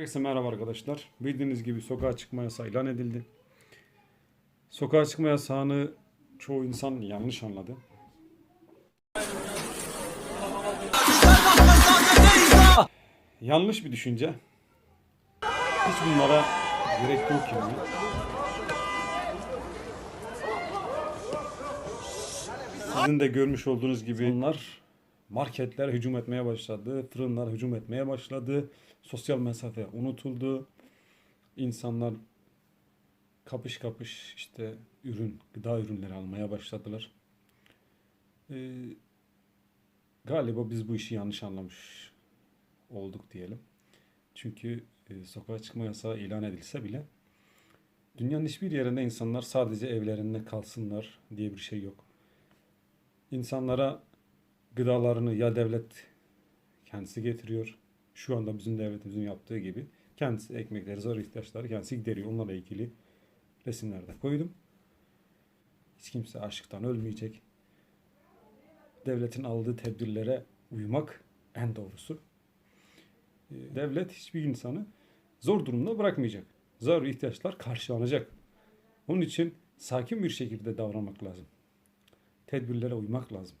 Herkese merhaba arkadaşlar. Bildiğiniz gibi sokağa çıkma yasağı ilan edildi. Sokağa çıkma yasağını çoğu insan yanlış anladı. Yanlış bir düşünce. Hiç bunlara gerek yok yani. Sizin de görmüş olduğunuz gibi bunlar marketler hücum etmeye başladı, fırınlar hücum etmeye başladı, sosyal mesafe unutuldu. İnsanlar kapış kapış işte ürün, gıda ürünleri almaya başladılar. Ee, galiba biz bu işi yanlış anlamış olduk diyelim. Çünkü e, sokağa çıkma yasağı ilan edilse bile dünyanın hiçbir yerinde insanlar sadece evlerinde kalsınlar diye bir şey yok. İnsanlara gıdalarını ya devlet kendisi getiriyor. Şu anda bizim devletimizin yaptığı gibi kendisi ekmekleri, zor ihtiyaçları kendisi gideriyor. Onlarla ilgili resimlerde koydum. Hiç kimse açlıktan ölmeyecek. Devletin aldığı tedbirlere uymak en doğrusu. Ee, Devlet hiçbir insanı zor durumda bırakmayacak. Zor ihtiyaçlar karşılanacak. Onun için sakin bir şekilde davranmak lazım. Tedbirlere uymak lazım.